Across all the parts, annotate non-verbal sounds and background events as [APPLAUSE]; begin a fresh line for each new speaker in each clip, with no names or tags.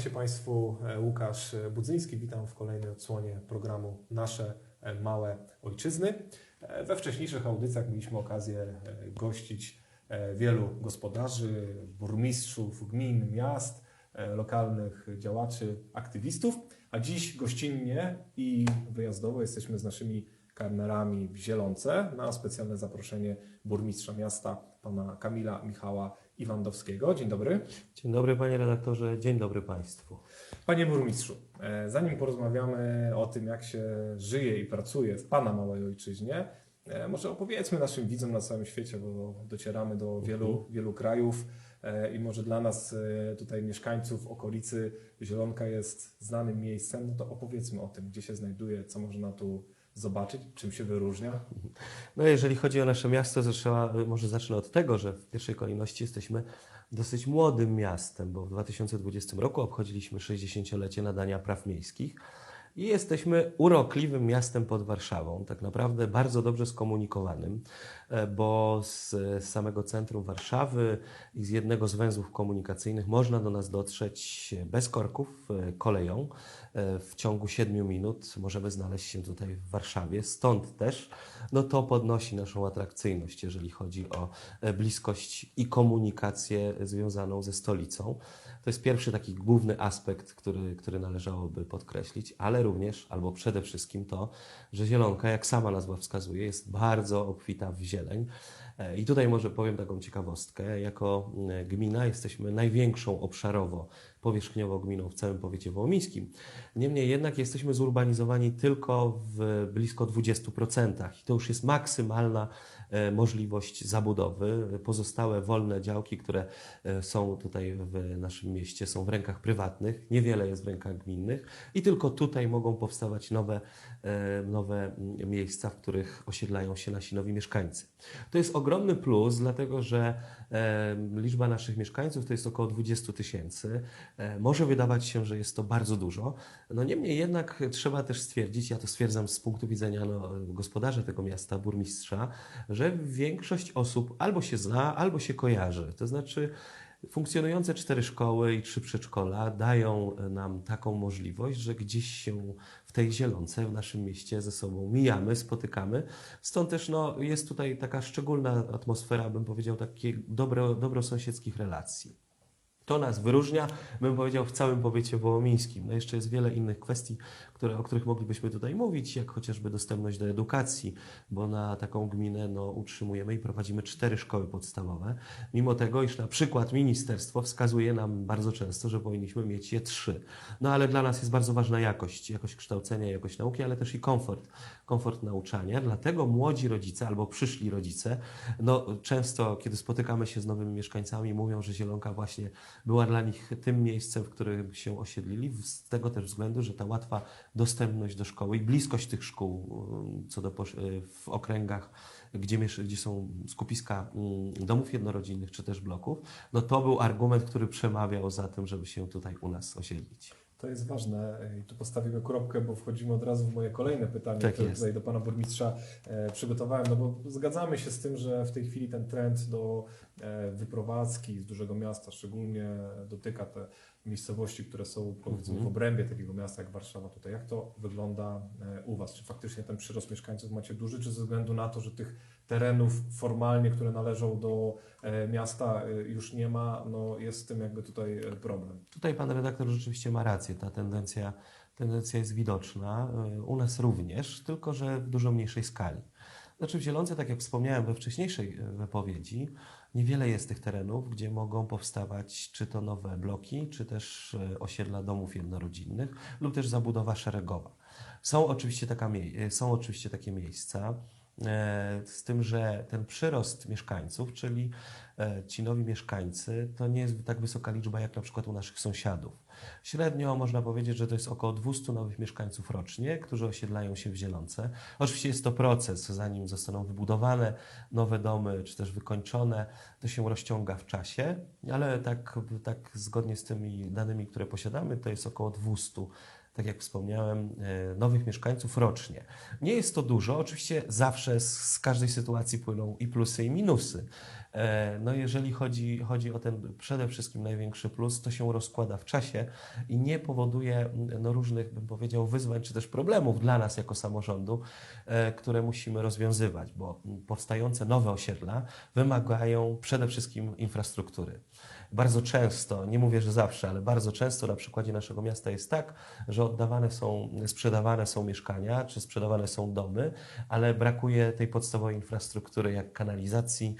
się Państwu e, Łukasz Budzyński. Witam w kolejnej odsłonie programu Nasze e, Małe Ojczyzny. E, We wcześniejszych audycjach mieliśmy okazję gościć wielu gospodarzy, burmistrzów gmin, miast, lokalnych działaczy, aktywistów, a dziś gościnnie i wyjazdowo jesteśmy z naszymi karnerami w Zielonce na specjalne zaproszenie burmistrza miasta, pana Kamila Michała Iwandowskiego. Dzień dobry.
Dzień dobry panie redaktorze, dzień dobry państwu.
Panie burmistrzu, e, zanim porozmawiamy o tym, jak się żyje i pracuje w Pana małej ojczyźnie, e, może opowiedzmy naszym widzom na całym świecie, bo docieramy do wielu, wielu krajów e, i może dla nas tutaj mieszkańców okolicy Zielonka jest znanym miejscem, no to opowiedzmy o tym, gdzie się znajduje, co można tu zobaczyć, czym się wyróżnia.
No jeżeli chodzi o nasze miasto, to trzeba, może zacznę od tego, że w pierwszej kolejności jesteśmy dosyć młodym miastem, bo w 2020 roku obchodziliśmy 60-lecie nadania praw miejskich i jesteśmy urokliwym miastem pod Warszawą, tak naprawdę bardzo dobrze skomunikowanym, bo z samego centrum Warszawy i z jednego z węzłów komunikacyjnych można do nas dotrzeć bez korków, e, koleją. E, W ciągu 7 minut możemy znaleźć się tutaj w Warszawie, stąd też no to podnosi naszą atrakcyjność, jeżeli chodzi o e, bliskość i komunikację związaną ze stolicą. To jest pierwszy taki główny aspekt, który, który należałoby podkreślić, ale również, albo przede wszystkim to, że Zielonka, jak sama nazwa wskazuje, jest bardzo obfita w zieleń. E, I tutaj może powiem taką ciekawostkę. Jako mm, gmina jesteśmy największą obszarowo, powierzchniowo gminą w całym powiecie wołomińskim. Niemniej jednak jesteśmy zurbanizowani tylko w blisko 20% i to już jest maksymalna e, możliwość zabudowy. Pozostałe wolne działki, które e, są tutaj w naszym mieście, są w rękach prywatnych, niewiele jest w rękach gminnych i tylko tutaj mogą powstawać nowe, e, nowe mm, miejsca, w których osiedlają się nasi nowi mieszkańcy. To jest ogromny plus, dlatego że e, liczba naszych mieszkańców to jest około 20 tysięcy. E, Może wydawać się, że jest to bardzo dużo. No niemniej jednak trzeba też stwierdzić, ja to stwierdzam z punktu widzenia no, gospodarza tego miasta, burmistrza, że większość osób albo się zna, albo się kojarzy. To znaczy funkcjonujące cztery szkoły i trzy przedszkola dają nam taką możliwość, że gdzieś się w tej zielonce w naszym mieście ze sobą mijamy, spotykamy. Stąd też no, jest tutaj taka szczególna atmosfera, bym powiedział, takich dobro, dobrosąsiedzkich relacji. To nas wyróżnia, bym powiedział, w całym powiecie wołomińskim. No jeszcze jest wiele innych kwestii, które, o których moglibyśmy tutaj mówić, jak chociażby dostępność do edukacji, bo na taką gminę no, utrzymujemy i prowadzimy cztery szkoły podstawowe, mimo tego, iż na przykład ministerstwo wskazuje nam bardzo często, że powinniśmy mieć je trzy. No ale dla nas jest bardzo ważna jakość, jakość kształcenia, jakość nauki, ale też i komfort, komfort nauczania. Dlatego młodzi rodzice albo przyszli rodzice, no często, kiedy spotykamy się z nowymi mieszkańcami, mówią, że Zielonka właśnie była dla nich tym miejscem, w którym się osiedlili, z tego też względu, że ta łatwa dostępność do szkoły i bliskość tych szkół y, co do y, w okręgach, gdzie, gdzie są skupiska mm, domów jednorodzinnych czy też bloków, no to był argument, który przemawiał za tym, żeby się tutaj u nas osiedlić.
To jest ważne i tu postawimy kropkę, bo wchodzimy od razu w moje kolejne pytanie,
Tak
które
jest.
tutaj do Pana Burmistrza e, przygotowałem, no bo zgadzamy się z tym, że w tej chwili ten trend do e, wyprowadzki z dużego miasta szczególnie dotyka te miejscowości, które są powiedzmy
Mhm.
w obrębie takiego miasta jak Warszawa tutaj. Jak to wygląda e, u Was? Czy faktycznie ten przyrost mieszkańców macie duży, czy ze względu na to, że tych terenów formalnie, które należą do e, miasta e, już nie ma, no jest z tym jakby tutaj e, problem?
Tutaj pan redaktor rzeczywiście ma rację, ta tendencja, tendencja jest widoczna. U nas również, tylko że w dużo mniejszej skali. Znaczy w Zielonce, tak jak wspomniałem we wcześniejszej wypowiedzi, niewiele jest tych terenów, gdzie mogą powstawać czy to nowe bloki, czy też osiedla domów jednorodzinnych lub też zabudowa szeregowa. Są oczywiście, taka, są oczywiście takie miejsca, z tym, że ten przyrost mieszkańców, czyli e, ci nowi mieszkańcy, to nie jest tak wysoka liczba jak na przykład u naszych sąsiadów. Średnio można powiedzieć, że to jest około 200 nowych mieszkańców rocznie, którzy osiedlają się w Zielonce. Oczywiście jest to proces, zanim zostaną wybudowane nowe domy, czy też wykończone, to się rozciąga w czasie, ale tak, tak zgodnie z tymi danymi, które posiadamy, to jest około 200 tak jak wspomniałem, e, nowych mieszkańców rocznie. Nie jest to dużo, oczywiście zawsze z, z każdej sytuacji płyną i plusy, i minusy. E, No jeżeli chodzi, chodzi o ten przede wszystkim największy plus, to się rozkłada w czasie i nie powoduje no, różnych, bym powiedział, wyzwań czy też problemów dla nas jako samorządu, e, które musimy rozwiązywać, bo powstające nowe osiedla wymagają przede wszystkim infrastruktury. Bardzo często, nie mówię, że zawsze, ale bardzo często na przykładzie naszego miasta jest tak, że oddawane są, sprzedawane są mieszkania, czy sprzedawane są domy, ale brakuje tej podstawowej infrastruktury, jak kanalizacji,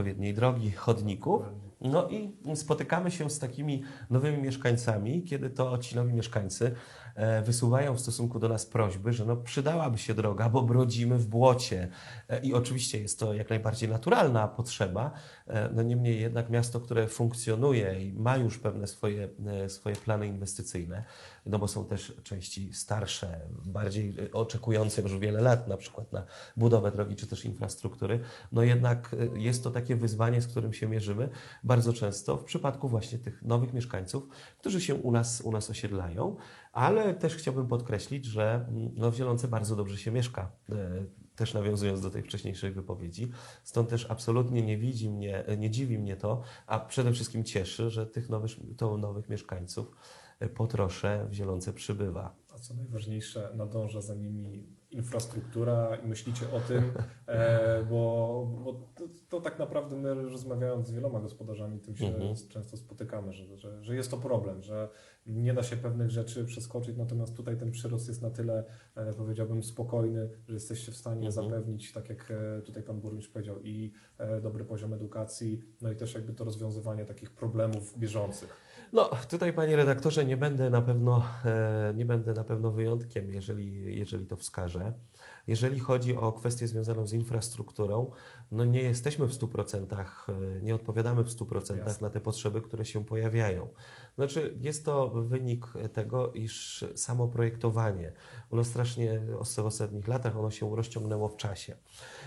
odpowiedniej drogi, chodników. No i spotykamy się z takimi nowymi mieszkańcami, kiedy to ci nowi mieszkańcy e, wysuwają w stosunku do nas prośby, że no przydałaby się droga, bo brodzimy w błocie. E, I oczywiście jest to jak najbardziej naturalna potrzeba, e, no niemniej jednak miasto, które funkcjonuje i ma już pewne swoje, swoje plany inwestycyjne, no bo są też części starsze, bardziej oczekujące już wiele lat na przykład na budowę drogi czy też infrastruktury, no jednak jest to takie wyzwanie, z którym się mierzymy bardzo często w przypadku właśnie tych nowych mieszkańców, którzy się u nas, u nas osiedlają, ale też chciałbym podkreślić, że mm, no, w Zielonce bardzo dobrze się mieszka. e, Też nawiązując do tej wcześniejszej wypowiedzi. Stąd też absolutnie nie widzi mnie, nie dziwi mnie to, a przede wszystkim cieszy, że tych nowych, to nowych mieszkańców e, po trosze w Zielonce przybywa.
A co najważniejsze, nadąża za nimi infrastruktura i myślicie o tym, [LAUGHS] e, bo, bo to, to tak naprawdę my rozmawiając z wieloma gospodarzami, tym się
Mhm.
często spotykamy, że, że, że jest to problem, że nie da się pewnych rzeczy przeskoczyć, natomiast tutaj ten przyrost jest na tyle, e, powiedziałbym, spokojny, że jesteście w stanie
Mhm.
zapewnić, tak jak e, tutaj Pan Burmistrz powiedział, i dobry poziom edukacji, no i też jakby to rozwiązywanie takich problemów bieżących.
No, tutaj panie redaktorze, nie będę na pewno, e, nie będę na pewno wyjątkiem, jeżeli, jeżeli to wskażę. Jeżeli chodzi o kwestię związaną z infrastrukturą, no nie jesteśmy w 100%, e, nie odpowiadamy w 100%
Jasne.
na te potrzeby, które się pojawiają. Znaczy, jest to wynik tego, iż samo projektowanie, ono strasznie w ostatnich latach ono się rozciągnęło w czasie.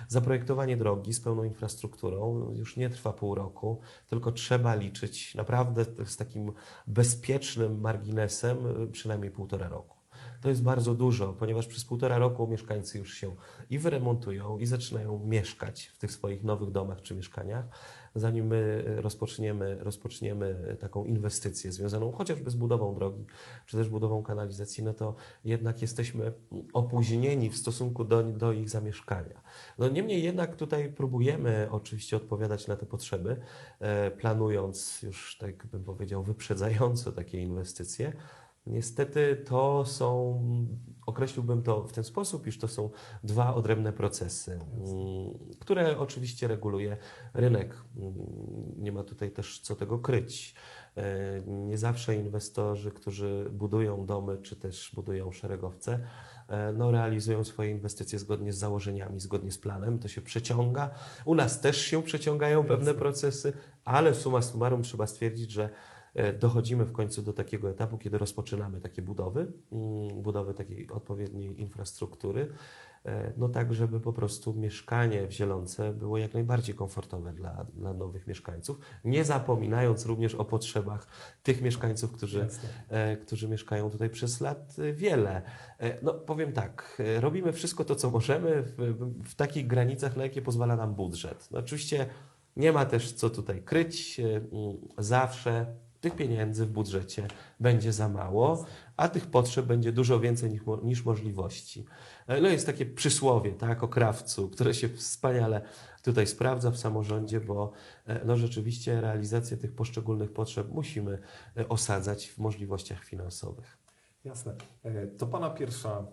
Zaprojektowanie drogi z pełną infrastrukturą już nie trwa pół roku, tylko trzeba liczyć naprawdę z takim bezpiecznym marginesem przynajmniej półtora roku. To jest bardzo dużo, ponieważ przez półtora roku mieszkańcy już się i wyremontują, i zaczynają mieszkać w tych swoich nowych domach czy mieszkaniach, zanim my rozpoczniemy, rozpoczniemy taką inwestycję związaną chociażby z budową drogi, czy też budową kanalizacji, no to jednak jesteśmy opóźnieni w stosunku do, do ich zamieszkania. No niemniej jednak tutaj próbujemy oczywiście odpowiadać na te potrzeby, e, planując już, tak bym powiedział, wyprzedzająco takie inwestycje. Niestety to są, określiłbym to w ten sposób, iż to są dwa odrębne procesy, mm, które oczywiście reguluje rynek. Mm, Nie ma tutaj też co tego kryć. E, Nie zawsze inwestorzy, którzy budują domy czy też budują szeregowce, e, no, realizują swoje inwestycje zgodnie z założeniami, zgodnie z planem. To się przeciąga. U nas też się przeciągają pewne procesy, ale summa summarum trzeba stwierdzić, że dochodzimy w końcu do takiego etapu, kiedy rozpoczynamy takie budowy, budowy takiej odpowiedniej infrastruktury, e, no tak, żeby po prostu mieszkanie w Zielonce było jak najbardziej komfortowe dla, dla nowych mieszkańców, nie zapominając również o potrzebach tych mieszkańców, którzy, e, którzy mieszkają tutaj przez lat e, wiele. E, No powiem tak, e, robimy wszystko to, co możemy w, w takich granicach, na jakie pozwala nam budżet. No, oczywiście nie ma też co tutaj kryć. e, Zawsze tych pieniędzy w budżecie będzie za mało, a tych potrzeb będzie dużo więcej niż, niż możliwości. E, No jest takie przysłowie, tak, o krawcu, które się wspaniale tutaj sprawdza w samorządzie, bo e, no rzeczywiście realizację tych poszczególnych potrzeb musimy e, osadzać w możliwościach finansowych.
Jasne. To Pana pierwsza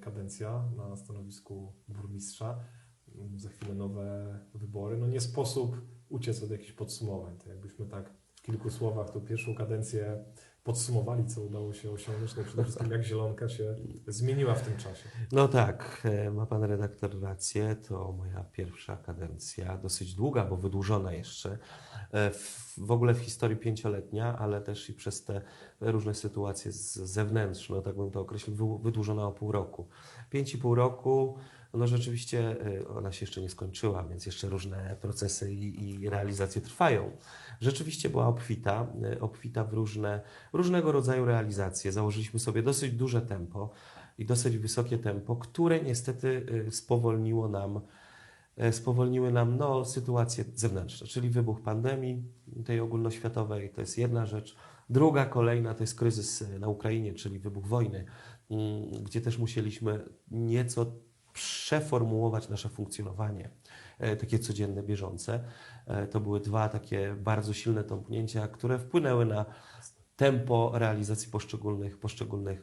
kadencja na stanowisku burmistrza. Mm, Za chwilę nowe wybory. No nie sposób uciec od jakichś podsumowań. To jakbyśmy tak w kilku słowach tą pierwszą kadencję podsumowali, co udało się osiągnąć, no przede wszystkim jak Zielonka się zmieniła w tym czasie.
No tak, e, ma pan redaktor rację. To moja pierwsza kadencja, dosyć długa, bo wydłużona jeszcze. E, W, ogóle w historii pięcioletnia, ale też i przez te różne sytuacje z zewnętrzne, no tak bym to określił, wy- wydłużona o pół roku. Pięć i pół roku, no rzeczywiście e, ona się jeszcze nie skończyła, więc jeszcze różne procesy i, i realizacje trwają. Rzeczywiście była obfita, e, obfita w różne różnego rodzaju realizacje. Założyliśmy sobie dosyć duże tempo i dosyć wysokie tempo, które niestety y, spowolniło nam, e, spowolniły nam no, sytuacje zewnętrzne, czyli wybuch pandemii tej ogólnoświatowej, to jest jedna rzecz. Druga, kolejna to jest kryzys e, na Ukrainie, czyli wybuch wojny, mm, gdzie też musieliśmy nieco przeformułować nasze funkcjonowanie, e, takie codzienne, bieżące. E, To były dwa takie bardzo silne tąpnięcia, które wpłynęły na tempo realizacji poszczególnych, poszczególnych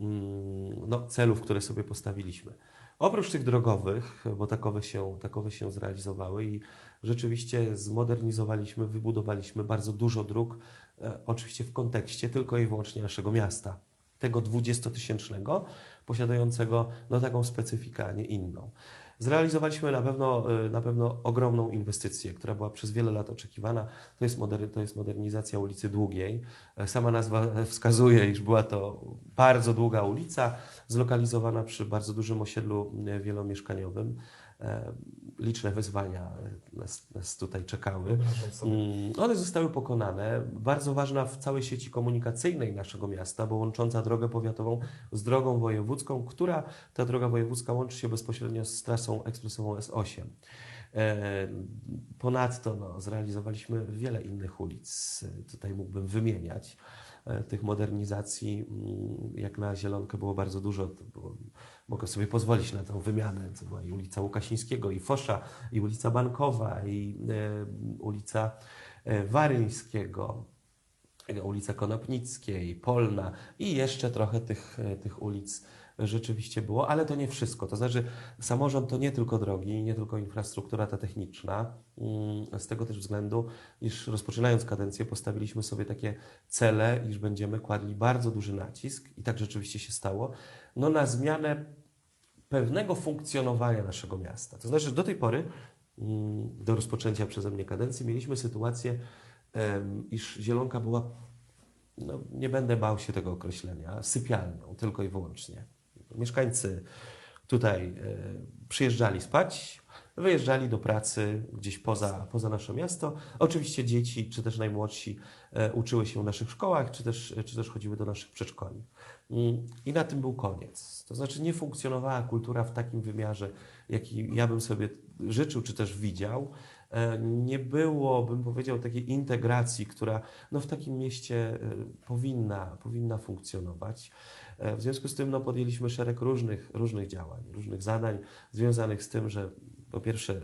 mm, no, celów, które sobie postawiliśmy. Oprócz tych drogowych, bo takowe się, takowe się zrealizowały i rzeczywiście zmodernizowaliśmy, wybudowaliśmy bardzo dużo dróg, e, oczywiście w kontekście tylko i wyłącznie naszego miasta, tego 20-tysięcznego, posiadającego no, taką specyfikę, a nie inną. Zrealizowaliśmy na pewno, e, na pewno ogromną inwestycję, która była przez wiele lat oczekiwana. To jest, moder, to jest modernizacja ulicy Długiej. E, Sama nazwa wskazuje, iż była to bardzo długa ulica, zlokalizowana przy bardzo dużym osiedlu e, wielomieszkaniowym. E, Liczne wyzwania nas, nas tutaj czekały. Mm, One zostały pokonane. Bardzo ważna w całej sieci komunikacyjnej naszego miasta, bo łącząca drogę powiatową z drogą wojewódzką, która ta droga wojewódzka łączy się bezpośrednio z trasą ekspresową S8. E, Ponadto no, zrealizowaliśmy wiele innych ulic. Tutaj mógłbym wymieniać. E, Tych modernizacji, mm, jak na Zielonkę, było bardzo dużo. To było, mogę sobie pozwolić na tę wymianę. To była i ulica Łukasińskiego, i Fosza, i ulica Bankowa, i e, ulica e, Waryńskiego, e, ulica Konopnickiej, Polna i jeszcze trochę tych, tych ulic rzeczywiście było, ale to nie wszystko. To znaczy, samorząd to nie tylko drogi, nie tylko infrastruktura ta techniczna. Mm, Z tego też względu, iż rozpoczynając kadencję, postawiliśmy sobie takie cele, iż będziemy kładli bardzo duży nacisk, i tak rzeczywiście się stało, no na zmianę pewnego funkcjonowania naszego miasta. To znaczy, do tej pory, mm, do rozpoczęcia przeze mnie kadencji, mieliśmy sytuację, iż Zielonka była, no, nie będę bał się tego określenia, sypialnią tylko i wyłącznie. Mieszkańcy tutaj e, przyjeżdżali spać, wyjeżdżali do pracy gdzieś poza, poza nasze miasto. Oczywiście dzieci, czy też najmłodsi, e, uczyły się w naszych szkołach, czy też, czy też chodziły do naszych przedszkoli. Mm, I na tym był koniec. To znaczy nie funkcjonowała kultura w takim wymiarze, jaki ja bym sobie życzył, czy też widział. E, Nie było, bym powiedział, takiej integracji, która no, w takim mieście e, powinna, powinna funkcjonować. W związku z tym no, podjęliśmy szereg różnych, różnych działań, różnych zadań związanych z tym, że po pierwsze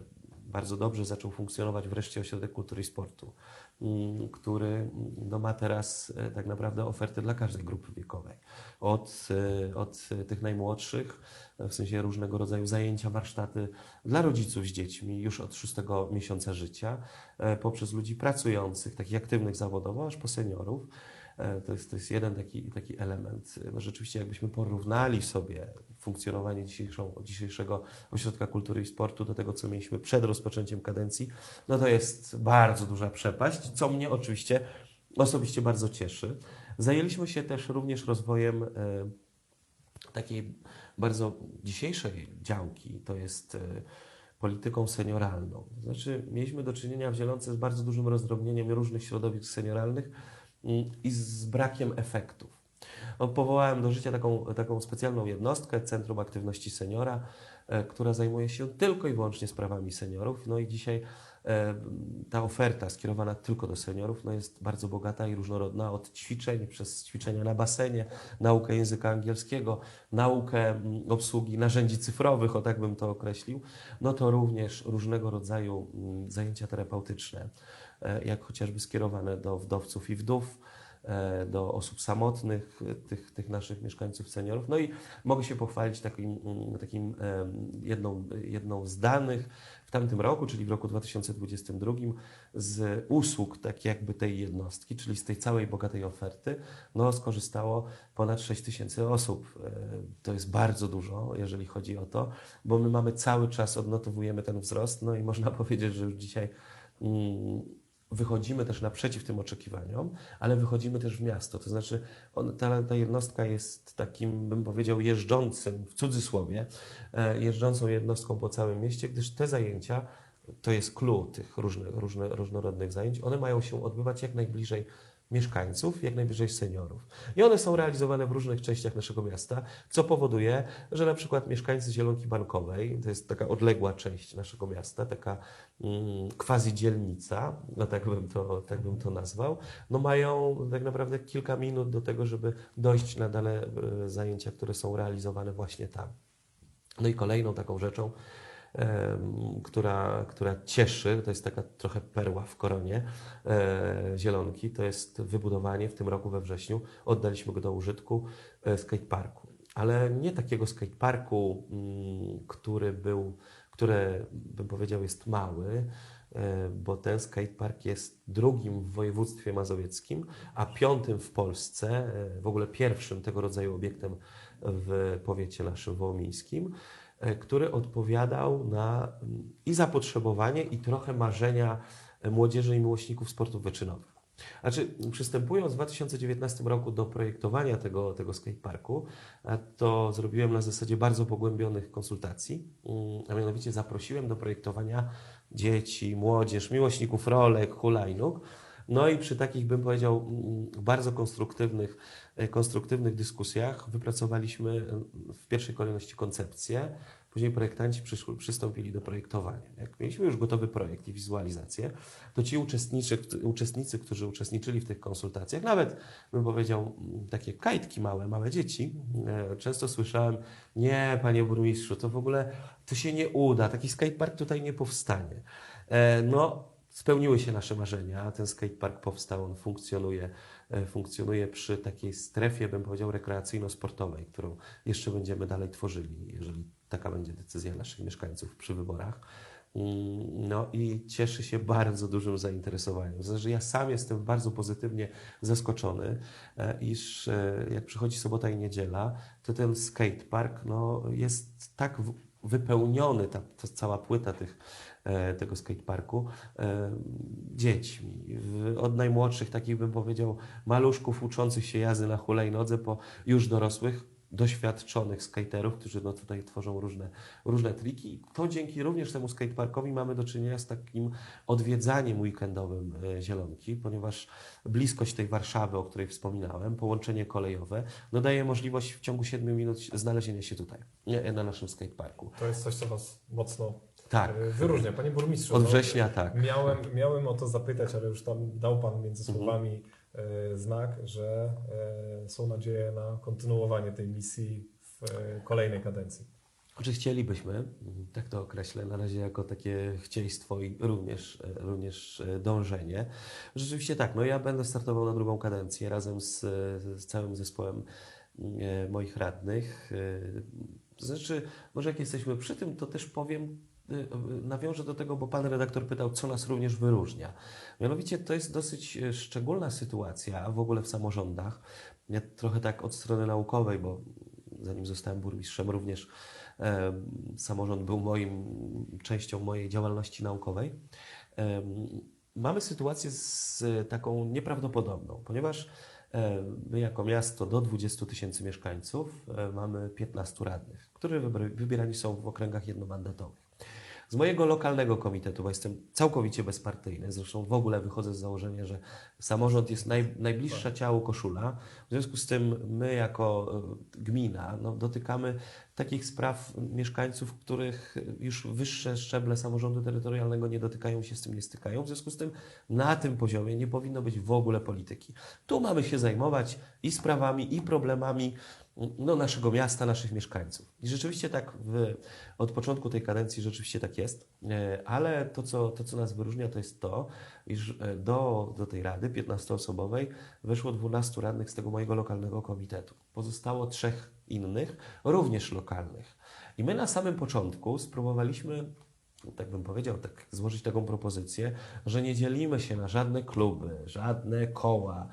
bardzo dobrze zaczął funkcjonować wreszcie Ośrodek Kultury i Sportu, mm, który mm, no, ma teraz e, tak naprawdę ofertę dla każdej grupy wiekowej. Od, e, od tych najmłodszych, e, w sensie różnego rodzaju zajęcia, warsztaty dla rodziców z dziećmi już od szóstego miesiąca życia, poprzez ludzi pracujących, takich aktywnych zawodowo, aż po seniorów. E, To jest, to jest jeden taki, taki element. No rzeczywiście, jakbyśmy porównali sobie funkcjonowanie dzisiejszego Ośrodka Kultury i Sportu do tego, co mieliśmy przed rozpoczęciem kadencji, no to jest bardzo duża przepaść, co mnie oczywiście osobiście bardzo cieszy. Zajęliśmy się też również rozwojem e, takiej bardzo dzisiejszej działki, to jest e, polityką senioralną. Znaczy, mieliśmy do czynienia w Zielonce z bardzo dużym rozdrobnieniem różnych środowisk senioralnych i z brakiem efektów. No, powołałem do życia taką, taką specjalną jednostkę, Centrum Aktywności Seniora, e, która zajmuje się tylko i wyłącznie sprawami seniorów. No i dzisiaj e, ta oferta skierowana tylko do seniorów no jest bardzo bogata i różnorodna, od ćwiczeń przez ćwiczenia na basenie, naukę języka angielskiego, naukę mm, obsługi narzędzi cyfrowych, o tak bym to określił, no to również różnego rodzaju mm, zajęcia terapeutyczne, jak chociażby skierowane do wdowców i wdów, e, do osób samotnych, e, tych, tych naszych mieszkańców seniorów. No i mogę się pochwalić takim, takim em, jedną, jedną z danych w tamtym roku, czyli w roku 2022, z usług tak jakby tej jednostki, czyli z tej całej bogatej oferty, no skorzystało ponad 6 tysięcy osób. E, To jest bardzo dużo, jeżeli chodzi o to, bo my mamy cały czas, odnotowujemy ten wzrost, no i można [LAUGHS] powiedzieć, że już dzisiaj mm, wychodzimy też naprzeciw tym oczekiwaniom, ale wychodzimy też w miasto. To znaczy, on, ta, ta jednostka jest takim, bym powiedział, jeżdżącym, w cudzysłowie, e, jeżdżącą jednostką po całym mieście, gdyż te zajęcia, to jest clue tych różnych, różnorodnych zajęć, one mają się odbywać jak najbliżej mieszkańców, jak najwyżej seniorów. I one są realizowane w różnych częściach naszego miasta, co powoduje, że na przykład mieszkańcy Zielonki Bankowej, to jest taka odległa część naszego miasta, taka mm, quasi dzielnica, no tak bym, to, tak bym to nazwał, no mają tak naprawdę kilka minut do tego, żeby dojść na dane e, zajęcia, które są realizowane właśnie tam. No i kolejną taką rzeczą, która, która cieszy, to jest taka trochę perła w koronie e, Zielonki, to jest wybudowanie w tym roku we wrześniu, oddaliśmy go do użytku, e, skateparku. Ale nie takiego skateparku, mm, który był, który bym powiedział jest mały, e, bo ten skatepark jest drugim w województwie mazowieckim, a piątym w Polsce, w ogóle pierwszym tego rodzaju obiektem w powiecie naszym wołomińskim, który odpowiadał na mm, i zapotrzebowanie, i trochę marzenia e, młodzieży i miłośników sportów wyczynowych. Znaczy, przystępując w 2019 roku do projektowania tego, tego skateparku, a to zrobiłem na zasadzie bardzo pogłębionych konsultacji, mm, a mianowicie zaprosiłem do projektowania dzieci, młodzież, miłośników rolek, hulajnóg. No i przy takich, bym powiedział, bardzo konstruktywnych, e, konstruktywnych dyskusjach wypracowaliśmy e, w pierwszej kolejności koncepcję. Później projektanci przyszły, przystąpili do projektowania. Jak mieliśmy już gotowy projekt i wizualizację, to ci uczestnicy, którzy uczestniczyli w tych konsultacjach, nawet bym powiedział takie kajtki małe, małe dzieci, e, często słyszałem, nie panie burmistrzu, to w ogóle to się nie uda, taki skatepark tutaj nie powstanie. No, spełniły się nasze marzenia, ten skatepark powstał, on funkcjonuje, e, funkcjonuje przy takiej strefie, bym powiedział, rekreacyjno-sportowej, którą jeszcze będziemy dalej tworzyli, jeżeli taka będzie decyzja naszych mieszkańców przy wyborach. Mm, No i cieszy się bardzo dużym zainteresowaniem. Znaczy, ja sam jestem bardzo pozytywnie zaskoczony, e, iż e, jak przychodzi sobota i niedziela, to ten skatepark no, jest tak wypełniony, ta, ta cała płyta tych, e, tego skateparku e, dziećmi. Od najmłodszych, takich bym powiedział, maluszków uczących się jazdy na hulajnodze, po już dorosłych, doświadczonych skaterów, którzy no tutaj tworzą różne, różne triki. I to dzięki również temu skateparkowi mamy do czynienia z takim odwiedzaniem weekendowym e, Zielonki, ponieważ bliskość tej Warszawy, o której wspominałem, połączenie kolejowe, no daje możliwość w ciągu 7 minut znalezienia się tutaj, na naszym skateparku.
To jest coś, co Was mocno
Tak.
e, wyróżnia. Panie burmistrzu,
Od
no,
września tak.
Miałem, miałem o to zapytać, ale już tam dał Pan między
Mhm.
słowami znak, że e, są nadzieje na kontynuowanie tej misji w e, kolejnej kadencji.
Czy chcielibyśmy, tak to określę, na razie jako takie chcieństwo i również, e, również e, dążenie. Rzeczywiście tak, no ja będę startował na drugą kadencję razem z, e, z całym zespołem e, moich radnych. E, To znaczy, może jak jesteśmy przy tym, to też powiem, e, e, nawiążę do tego, bo pan redaktor pytał, co nas również wyróżnia. Mianowicie to jest dosyć e, szczególna sytuacja w ogóle w samorządach. Ja trochę tak od strony naukowej, bo zanim zostałem burmistrzem, również Em, Samorząd był moim, częścią mojej działalności naukowej. Em, Mamy sytuację z taką nieprawdopodobną, ponieważ em, my jako miasto do 20 tysięcy mieszkańców e, mamy 15 radnych, wybra- wybierani są w okręgach jednomandatowych. Z mojego lokalnego komitetu, bo jestem całkowicie bezpartyjny, zresztą w ogóle wychodzę z założenia, że samorząd jest naj, najbliższa ciału koszula. W związku z tym my jako e, gmina no, dotykamy takich spraw mieszkańców, których już wyższe szczeble samorządu terytorialnego nie dotykają się z tym, nie stykają. W związku z tym na tym poziomie nie powinno być w ogóle polityki. Tu mamy się zajmować i sprawami, i problemami no, naszego miasta, naszych mieszkańców. I rzeczywiście tak w, od początku tej kadencji rzeczywiście tak jest, E, ale to co, to, co nas wyróżnia, to jest to, iż e, do, do tej rady 15-osobowej weszło 12 radnych z tego mojego lokalnego komitetu. Pozostało trzech innych, również lokalnych. I my na samym początku spróbowaliśmy, tak bym powiedział, tak złożyć taką propozycję, że nie dzielimy się na żadne kluby, żadne koła,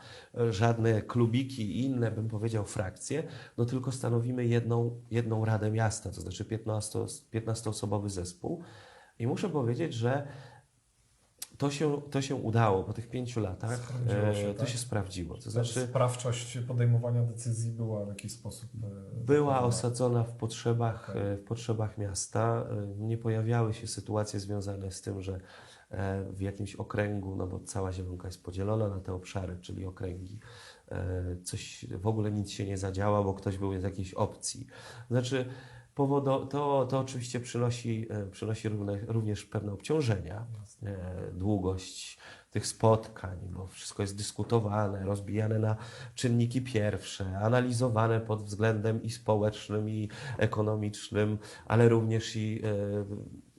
żadne klubiki i inne, bym powiedział, frakcje, no tylko stanowimy jedną, jedną radę miasta, to znaczy 15, 15-osobowy zespół. I muszę powiedzieć, że to się, to się udało po tych pięciu latach.
Sprawdziło się,
e, to
tak?
się sprawdziło. To
Znaczy, sprawczość podejmowania decyzji była w jakiś sposób. e,
była osadzona w potrzebach,
Tak.
e, w potrzebach miasta. E, Nie pojawiały się sytuacje związane z tym, że e, w jakimś okręgu, no bo cała Zielonka jest podzielona na te obszary, czyli okręgi. E, Coś, w ogóle nic się nie zadziała, bo ktoś był z jakiejś opcji. Znaczy, powodo, to, to oczywiście przynosi, e, przynosi również pewne obciążenia, e, długość tych spotkań, bo wszystko jest dyskutowane, rozbijane na czynniki pierwsze, analizowane pod względem i społecznym, i ekonomicznym, ale również i e,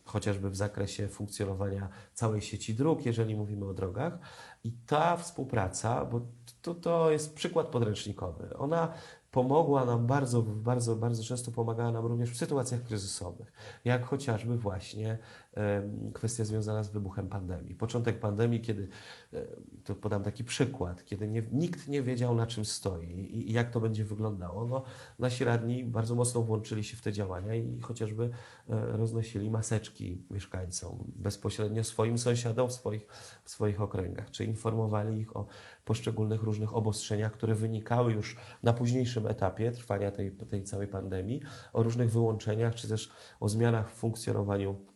chociażby w zakresie funkcjonowania całej sieci dróg, jeżeli mówimy o drogach. I ta współpraca, bo to, to jest przykład podręcznikowy, ona pomogła nam bardzo, bardzo, bardzo często pomagała nam również w sytuacjach kryzysowych, jak chociażby właśnie kwestia związana z wybuchem pandemii. Początek pandemii, kiedy, e, to podam taki przykład, kiedy nie, nikt nie wiedział na czym stoi i, i jak to będzie wyglądało, no, nasi radni bardzo mocno włączyli się w te działania i chociażby e, roznosili maseczki mieszkańcom, bezpośrednio swoim sąsiadom w swoich, w swoich okręgach, czy informowali ich o poszczególnych różnych obostrzeniach, które wynikały już na późniejszym etapie trwania tej, tej całej pandemii, o różnych wyłączeniach, czy też o zmianach w funkcjonowaniu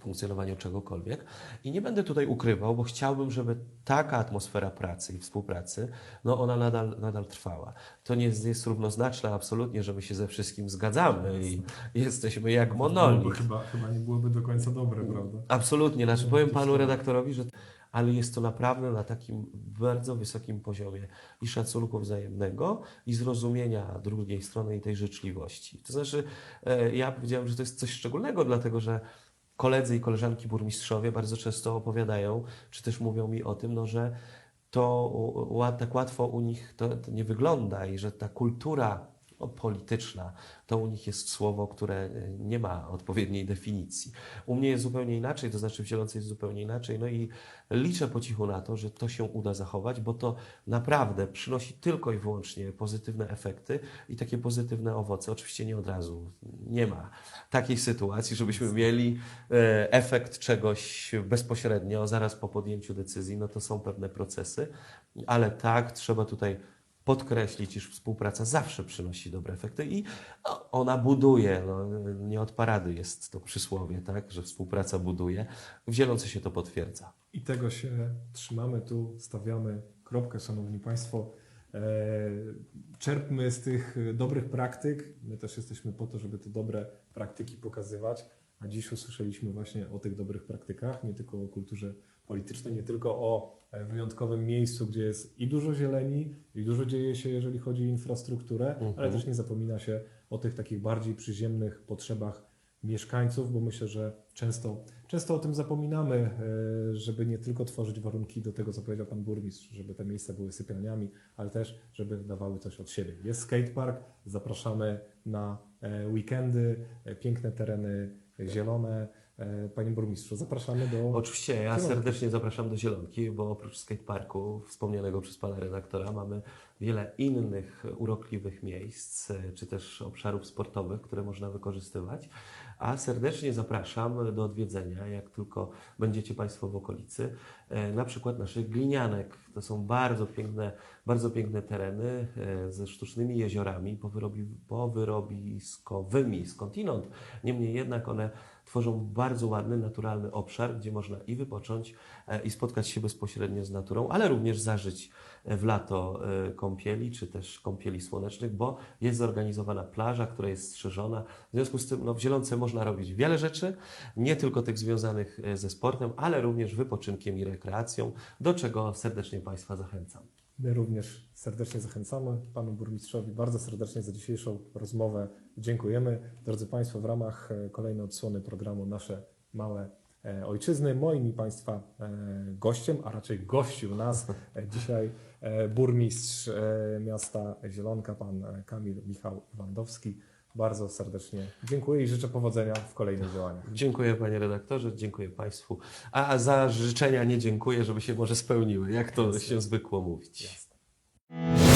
funkcjonowaniu czegokolwiek. I nie będę tutaj ukrywał, bo chciałbym, żeby taka atmosfera pracy i współpracy, no ona nadal, nadal trwała. To nie jest, jest równoznaczne absolutnie, że my się ze wszystkim zgadzamy i jesteśmy jak monolit.
Chyba, chyba nie byłoby do końca dobre, prawda?
Absolutnie, znaczy powiem panu redaktorowi, że ale jest to naprawdę na takim bardzo wysokim poziomie i szacunku wzajemnego, i zrozumienia drugiej strony i tej życzliwości. To znaczy, e, ja powiedziałem, że to jest coś szczególnego, dlatego że koledzy i koleżanki burmistrzowie bardzo często opowiadają, czy też mówią mi o tym, no, że to tak łatwo u nich to, to nie wygląda i że ta kultura no, polityczna to u nich jest słowo, które e, nie ma odpowiedniej definicji. U mnie jest zupełnie inaczej, to znaczy w Zielonce jest zupełnie inaczej. No i liczę po cichu na to, że to się uda zachować, bo to naprawdę przynosi tylko i wyłącznie pozytywne efekty i takie pozytywne owoce. Oczywiście nie od razu. Nie ma takiej sytuacji, żebyśmy mieli e, efekt czegoś bezpośrednio, zaraz po podjęciu decyzji. No to są pewne procesy, ale tak, trzeba tutaj podkreślić, iż współpraca zawsze przynosi dobre efekty i no, ona buduje. No, nie od parady jest to przysłowie, tak, że współpraca buduje. W Zielonce się to potwierdza.
I tego się trzymamy tu, stawiamy kropkę, Szanowni Państwo. E, Czerpmy z tych dobrych praktyk. My też jesteśmy po to, żeby te dobre praktyki pokazywać. A dziś usłyszeliśmy właśnie o tych dobrych praktykach, nie tylko o kulturze politycznej, nie tylko o e, wyjątkowym miejscu, gdzie jest i dużo zieleni, i dużo dzieje się, jeżeli chodzi o infrastrukturę, ale
Mhm.
też nie zapomina się o tych takich bardziej przyziemnych potrzebach mieszkańców, bo myślę, że często, często o tym zapominamy, e, żeby nie tylko tworzyć warunki do tego, co powiedział Pan Burmistrz, żeby te miejsca były sypialniami, ale też, żeby dawały coś od siebie. Jest skatepark, zapraszamy na e, weekendy, piękne tereny zielone. E, Panie Burmistrzu, zapraszamy do...
Oczywiście, ja serdecznie zapraszam do Zielonki, bo oprócz skateparku wspomnianego przez pana redaktora mamy wiele innych urokliwych miejsc, e, czy też obszarów sportowych, które można wykorzystywać. A serdecznie zapraszam do odwiedzenia, jak tylko będziecie Państwo w okolicy, e, na przykład naszych glinianek. To są bardzo piękne, bardzo piękne tereny ze sztucznymi jeziorami powyrobi, powyrobiskowymi skądinąd. Niemniej jednak one tworzą bardzo ładny, naturalny obszar, gdzie można i wypocząć, e, i spotkać się bezpośrednio z naturą, ale również zażyć e, w lato e, kąpieli, czy też kąpieli słonecznych, bo jest zorganizowana plaża, która jest strzeżona. W związku z tym no, w Zielonce można robić wiele rzeczy, nie tylko tych związanych ze sportem, ale również wypoczynkiem i rekreacją, do czego serdecznie Państwa zachęcam.
My również serdecznie zachęcamy Panu Burmistrzowi bardzo serdecznie za dzisiejszą rozmowę. Dziękujemy. Drodzy Państwo, w ramach e, kolejnej odsłony programu Nasze Małe e, Ojczyzny, moim i Państwa e, gościem, a raczej gościł nas dzisiaj burmistrz miasta Zielonka, Pan Kamil Michał Wandowski. Bardzo serdecznie dziękuję i życzę powodzenia w kolejnych działaniach.
Dziękuję Panie redaktorze, dziękuję Państwu. A za życzenia nie dziękuję, żeby się może spełniły, jak to się zwykło mówić.
Jasne.